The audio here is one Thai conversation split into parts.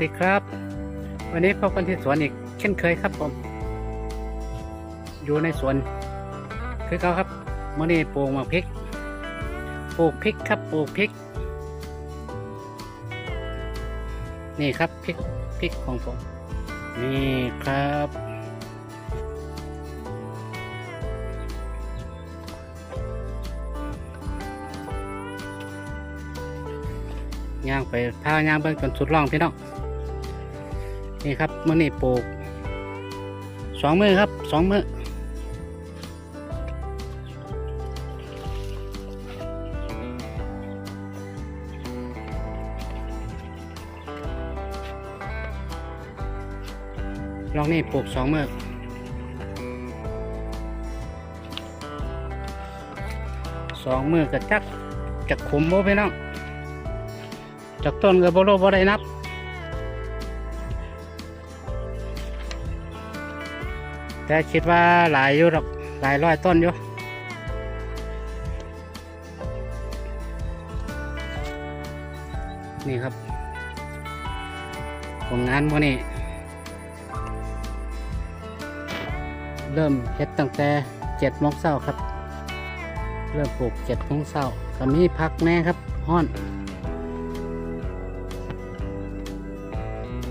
วัสดีครับ วันนี้พบกันที่สวนอีกเช่นเคยครับผม อยู่ในสวน คือเขาครับมื่อนี้ปลูกมาพริกปลูกพริกครับปลูกพริก นี่ครับพริกพริกของผม นี่ครับย่างไปพายางเบิ่งจนสุดร่องพี่น้อง นี่ครับมื่อนี้ปลูกสองมือครับสองมือลองนี่ปลูกสองมือสองมือกับจักจักขุมโบพี่น้องจากต้นกับโบโลบ่ได้นับ แต่คิดว่าหลายอยู่หรอกหลายร้อยต้นอยู่นี่ครับผลงานมื่อนี้ เริ่มเฮ็ดตั้งแต่เจ็ดโมงเช้าครับ เริ่มปลูกเจ็ดโมงเช้าก็มีพักแน่ครับห้อน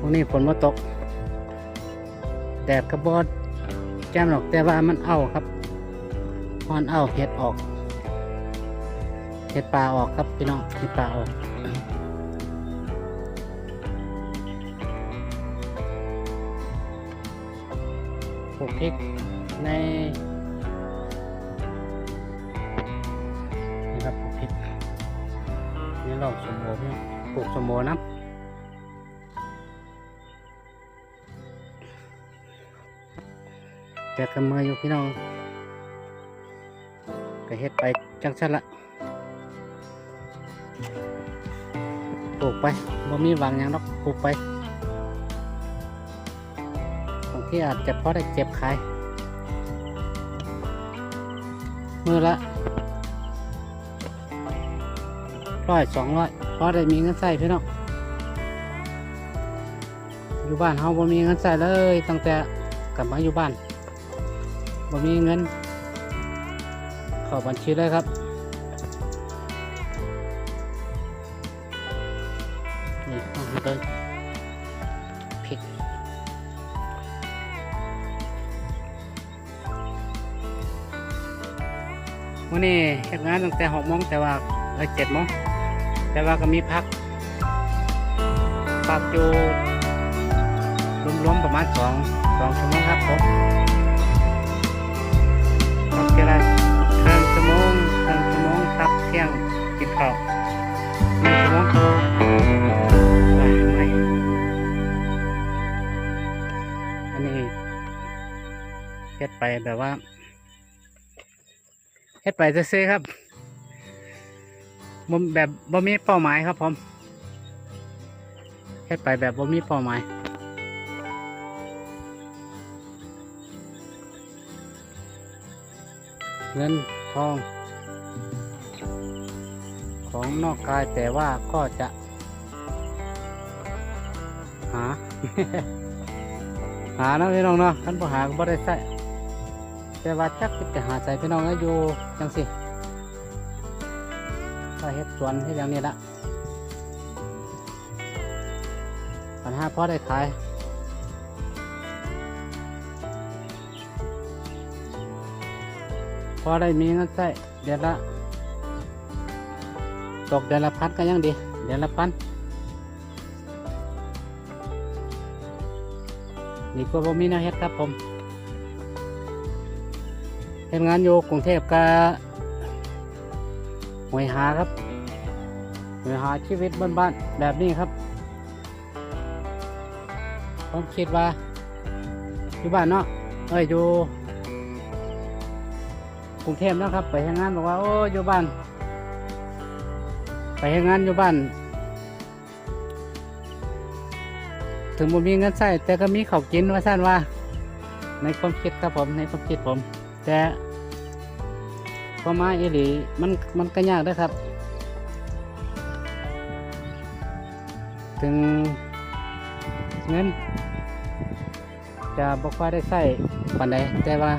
วันนี้ฝนมาตก แดดกระบอด แจมหรอกแต่ว่ามันเอาครับมันเอาเห็ดออกเห็ดปลาออกครับพี่น้องเห็ดปลาออกปลูกพริกในนี่ครับปลูกพริกนี่ลองสมโอพี่น้องปลูกสมโอน้ำ แต่กำมืออยู่พี่น้องก็เฮ็ดไปจังสั้นละปลูกไปบ่มีหวังหยังหรอกปลูกไปบางทีอาจจะพอได้เจ็บขายมือละร้อยสองร้อยพอได้มีเงินใส่พี่น้องอยู่บ้านเฮาบ่มีเงินใส่เลยตั้งแต่กลับมาอยู่บ้าน บ่มีเงินเข้าบัญชีเลยครับ นี่เอาไปเลยพริกวันนี้เฮ็ดงานตั้งแต่หกโมงแต่ว่าเอ้ยเจ็ดโมงแต่ว่าก็มีพักพักอยู่รวมๆประมาณสองสองชั่วโมงครับผม กินข้าวหนึ่งชั่วโมงไม่อันนี้เฮ็ดไปแบบว่าเฮ็ดไปซื่อครับบ่แบบบ่มีเป้าหมายครับผมเฮ็ดไปแบบบ่มีเป้าหมายเงินทอง ของนอกกายแต่ว่าก็จะ หา หานะพี่น้องเนาะคันบ่หาก็บ่ได้ใส่แต่ว่าจักสิจะหาใส่พี่น้องก็อยู่จังสิถ้าเฮ็ดสวนเฮ็ดอย่างนี้ละปัญหาพอได้ขายพอได้มีเงินใช้เดือนละ ตกเดือนละพันก็ยังดี เดือนละพันนี่ก็บ่มีแนาเฮ็ดครับผมเฮ็ดงานอยู่กรุงเทพกับหวยหาครับหวยหาชีวิตบ้านๆแบบนี้ครับ ผมคิดว่าอยู่บ้านเนาะเอ้ยอยู่กรุงเทพนะครับ ไปทำงานบอกว่าโอ้อยู่บ้าน ไปทำงานอยู่บ้าน ถึงบ่มีเงินใช้แต่ก็มีข้าวกินว่าสั้นว่า ในความคิดครับผมในความคิดผม แต่พอมาอีหลีมันมันก็ยากเด้วยครับ ถึงเงินจะบอกว่าได้ใส่ปันใดแต่ว่า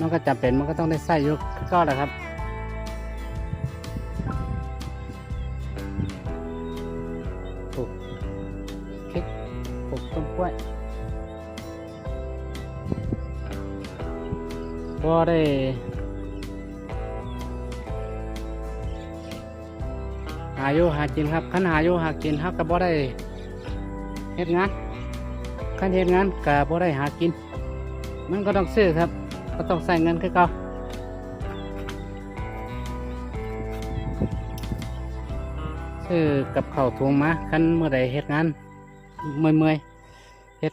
มันก็จำเป็นมันก็ต้องได้ใส่อยู่คือก็แหละครับ ก็ได้หาอยู่หากินครับขั้นหาอยู่หากินครับก็บ่ได้เฮ็ดงานขั้นเฮ็ดงานก็บ่ได้หากิน มันก็ต้องซื้อครับ ก็ต้องใส่เงินคือเก่าซื้อกับเข้าวถุงมาคันเมื่อใดเฮ็ดงานเมื่อยเมื่อยเฮ็ด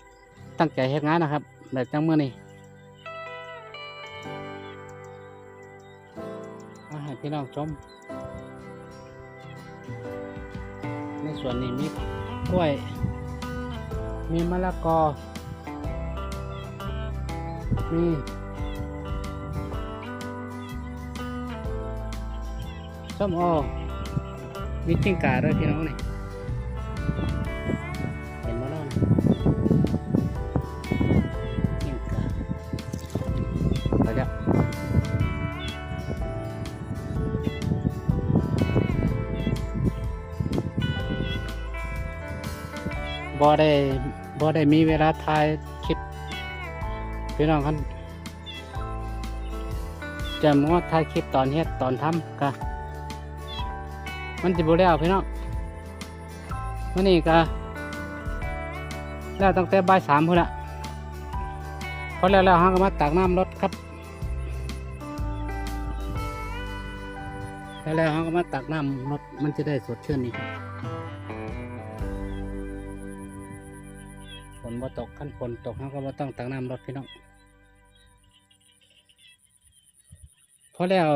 ตั้งใจเฮ็ดงานนะครับแบบจังเมื้อนี้ พี่น้องชม ในส่วนนี้มีกล้วย มีมะละกอ มีส้มโอมีติ้งกาด้วยพี่น้องนี่ บ่ได้บ่ได้มีเวลาถ่ายคลิปพี่น้องคันจะมว่าถ่ายคลิปตอนเฮ็ดตอนทำกะมันจะบ่แล้วพี่น้องวันนี้กะแล้วตั้งแต่บ่ายสามพุ่นละพอแล้วแล้วเฮาก็มาตักน้ำรถครับแล้วแล้วเฮาก็มาตักน้ำรถมันจะได้สดชื่นอีกฝน บ่ตกขั้นฝนตกเฮาก็บ่ต้องตักน้ำรถพี่น้องพอแล้ว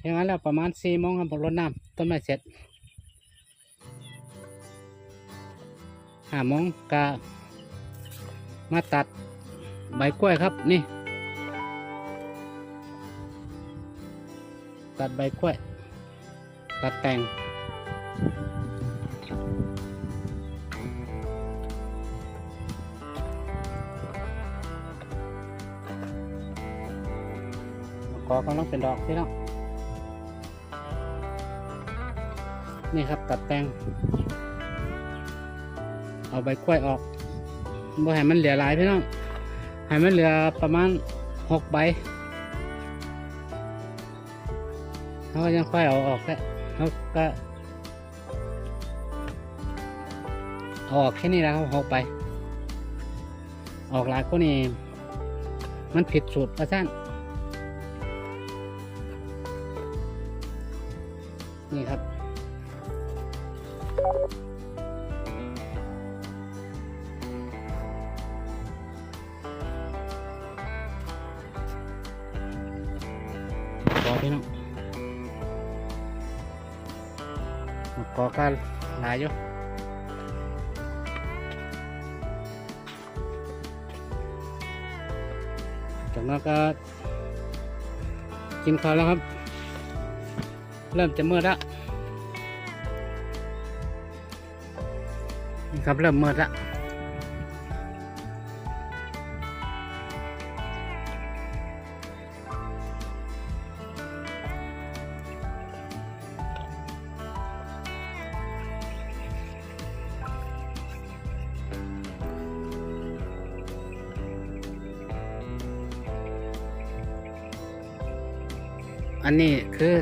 อย่างนั้นแล้วประมาณสี่โมงครับผมรดน้ำต้นไม้เสร็จห้าโมงกะมาตัดใบกล้วยครับนี่ ตัดใบกล้วย ตัดแต่ง กอกำลังเป็นดอกพี่น้องนี่ครับตัดแต่ง เอาใบกล้วยออกบ่ให้มันเหลือหลายพี่น้องให้มันเหลือประมาณหกใบเขาก็ยังค่อยเอาออกแค่เขาก็เอาออกแค่นี้แล้วหกใบออกหลายก็นี่มันผิดสูตรประชัน นี่ครับ กอพี่น้องมากอกันหลายอยู่จากนั้นก็กินข้าวแล้วครับ เริ่มจะมืดแล้วนี่ครับเริ่มมืดแล้วอันนี้คือ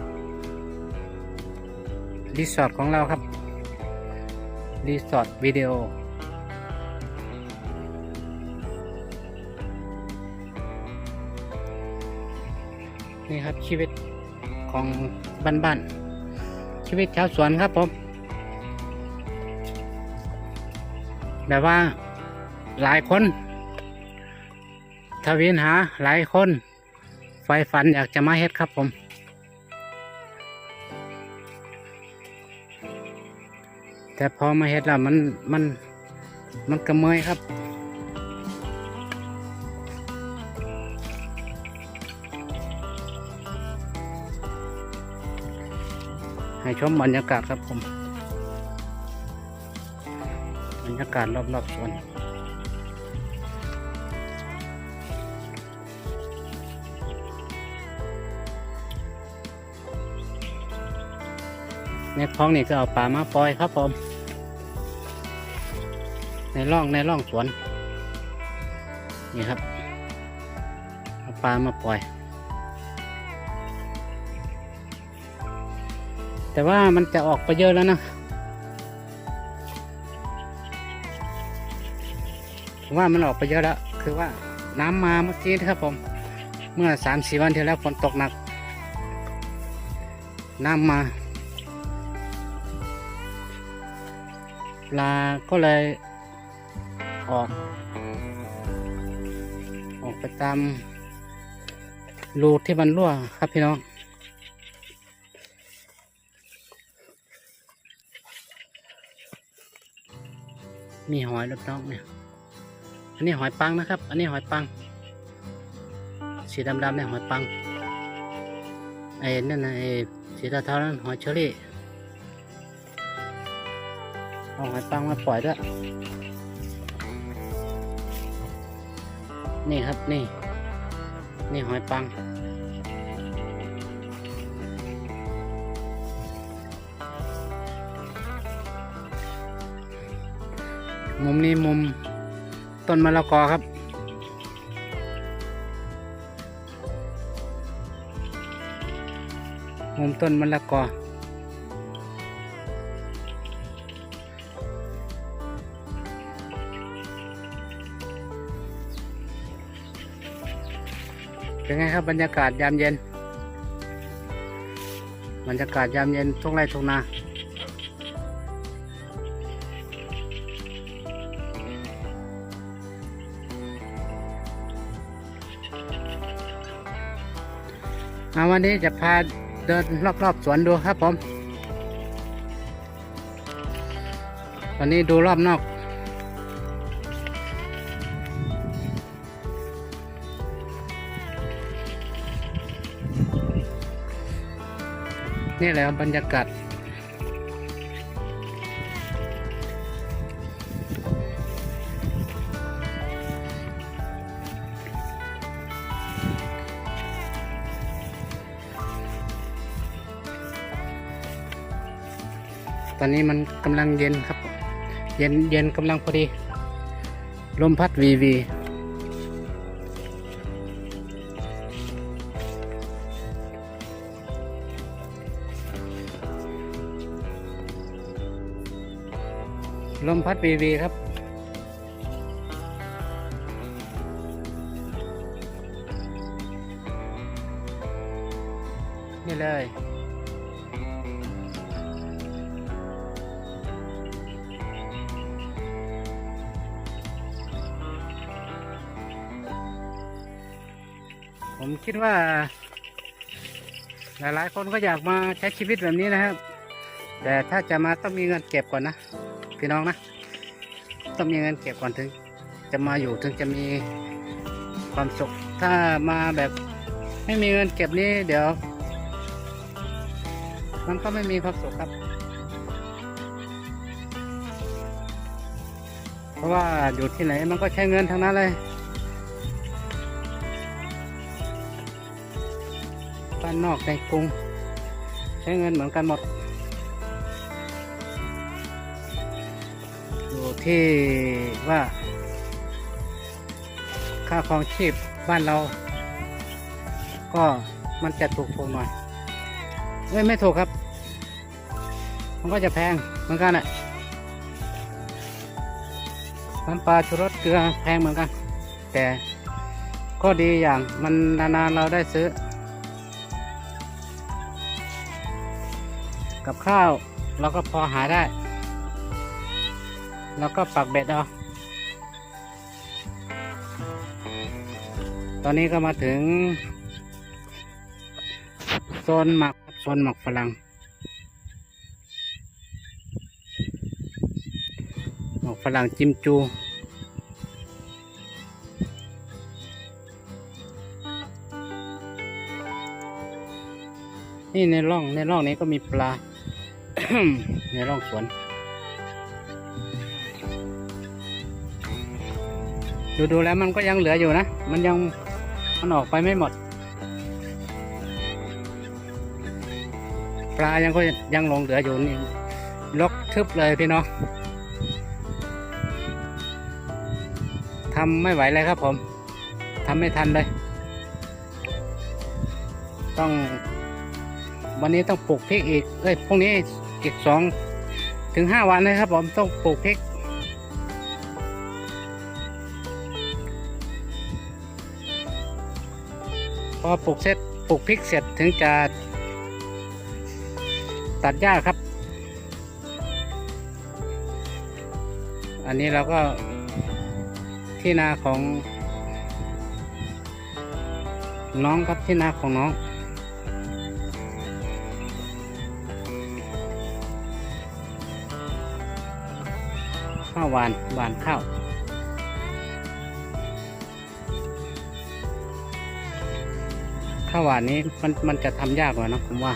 รีสอร์ทของเราครับ รีสอร์ทวิดีโอ นี่ครับชีวิตของบ้านๆชีวิตชาวสวนครับผม แบบว่าหลายคนทวินหาหลายคน ไฟฝันอยากจะมาเฮ็ดครับผม แต่พอมาเห็ดแล้วมันมันมันกระเมยครับ ให้ชมบรรยากาศครับผม บรรยากาศรอบๆสวน ในคลองนี่ก็เอาปลามาปล่อยครับผม ในร่องในร่องสวน นี่ครับ เอาปลามาปล่อย แต่ว่ามันจะออกไปเยอะแล้วนะผมว่ามันออกไปเยอะแล้ว คือว่าน้ำมาเมื่อกี้นะครับผม เมื่อสามสี่วันที่แล้วฝนตกหนัก น้ำมา ลาก็เลยออก ออกไปตามรูที่มันรั่วครับพี่น้องมีหอยรอบๆเนี่ย อันนี้หอยปังนะครับ อันนี้หอยปัง สีดำๆเนี่ยหอยปังไอ้นั่นนะไอ้สีเทาๆนั่นหอยเชอรี่ เอาหอยปังมาปล่อยด้วย นี่ครับนี่ นี่หอยปัง มุมนี้มุมต้นมะละกอครับมุมต้นมะละกอ เป็นไงครับบรรยากาศยามเย็น บรรยากาศยามเย็นทุ่งไร่ทุ่งนาเอาวันนี้จะพาเดินรอบๆสวนดูครับผม วันนี้ดูรอบนอก นี่แหละบรรยากาศตอนนี้มันกำลังเย็นครับ เย็นเย็นกำลังพอดี ลมพัดวีวี ลมพัดวีวีครับ นี่เลย ผมคิดว่า หลายๆคนก็อยากมาใช้ชีวิตแบบนี้นะครับ แต่ถ้าจะมาต้องมีเงินเก็บก่อนนะ พี่น้องนะต้องมีเงินเก็บก่อนถึง จะมาอยู่ถึงจะมีความสุขถ้ามาแบบไม่มีเงินเก็บนี้เดี๋ยว มันก็ไม่มีความสุขครับ เพราะว่าอยู่ที่ไหนมันก็ใช้เงินทั้งนั้นเลยบ้านนอกในกรุง ใช้เงินเหมือนกันหมด อยู่ที่ว่า ค่าครองชีพบ้านเรา ก็มันจะถูกถูกหน่อยเอ้ยไม่ถูกครับ มันก็จะแพงเหมือนกันแหละน้ำปลาชูรสเกลือแพงเหมือนกัน แต่ก็ดีอย่างมันนานๆเราได้ซื้อ กับข้าวเราก็พอหาได้ แล้วก็ปักเบ็ดเอา ตอนนี้ก็มาถึง โซนหมักโซนหมักฝรั่งหมักฝรั่งจิมจูนี่ในร่องในร่องนี้ก็มีปลา ในร่องสวน ดูดูแล้วมันก็ยังเหลืออยู่นะ มันยังมันออกไปไม่หมด ปลายังก็ยังหลงเหลืออยู่นี่ลกทึบเลยพี่น้องทำไม่ไหวเลยครับผมทำไม่ทันเลย ต้อง วันนี้ต้องปลูกพริกอีกเอ้ยพรุ่งนี้อีกสองถึงห้าวันนะครับผมต้องปลูกพริก พอปลูกเสร็จปลูกพริกเสร็จถึงจะตัดหญ้าครับ อันนี้เราก็ที่นาของ น้องครับที่นาของน้อง ข้าวหวานหวานข้าว ถ้าหวานนี้มันมันจะทำยากกว่านะผมว่า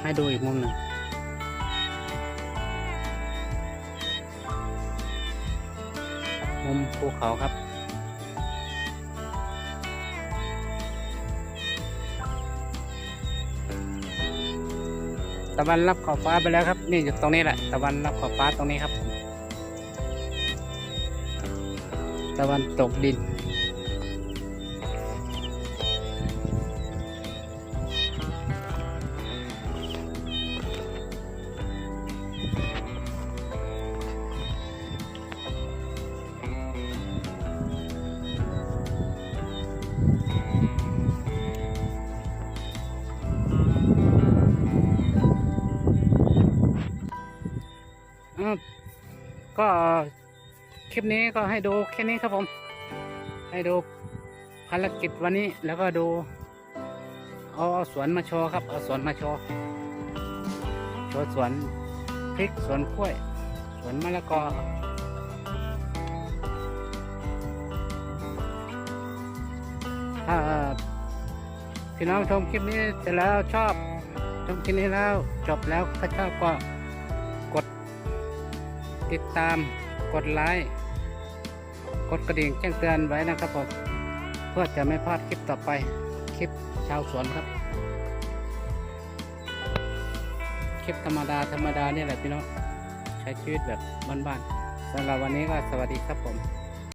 ให้ดูอีกมุมหนึ่งมุมภูเขาครับะวันรับขอบฟ้าไปแล้วครับ นี่อยู่ตรงนี้แหละตะวันรับขอบฟ้าตรงนี้ครับ ตะวันตกดิน ก็คลิปนี้ก็ให้ดูแค่นี้ครับผม ให้ดูภารกิจวันนี้แล้วก็ดูเอาสวนมาโชว์ครับ เอาสวนมาโชว์โชว์สวนพริกสวนกล้วย สวนมะละกอครับถ้าพี่น้องชมคลิปนี้เสร็จแล้วชอบชมคลิปนี้แล้วจบแล้วถ้าชอบก็ ติดตามกดไลค์กดกระดิ่งแจ้งเตือนไว้นะครับผมเพื่อจะไม่พลาดคลิปต่อไปคลิปชาวสวนครับ คลิปธรรมดาธรรมดานี่แหละพี่น้องใช้ชีวิตแบบบ้านๆสำหรับวันนี้ก็สวัสดีครับผม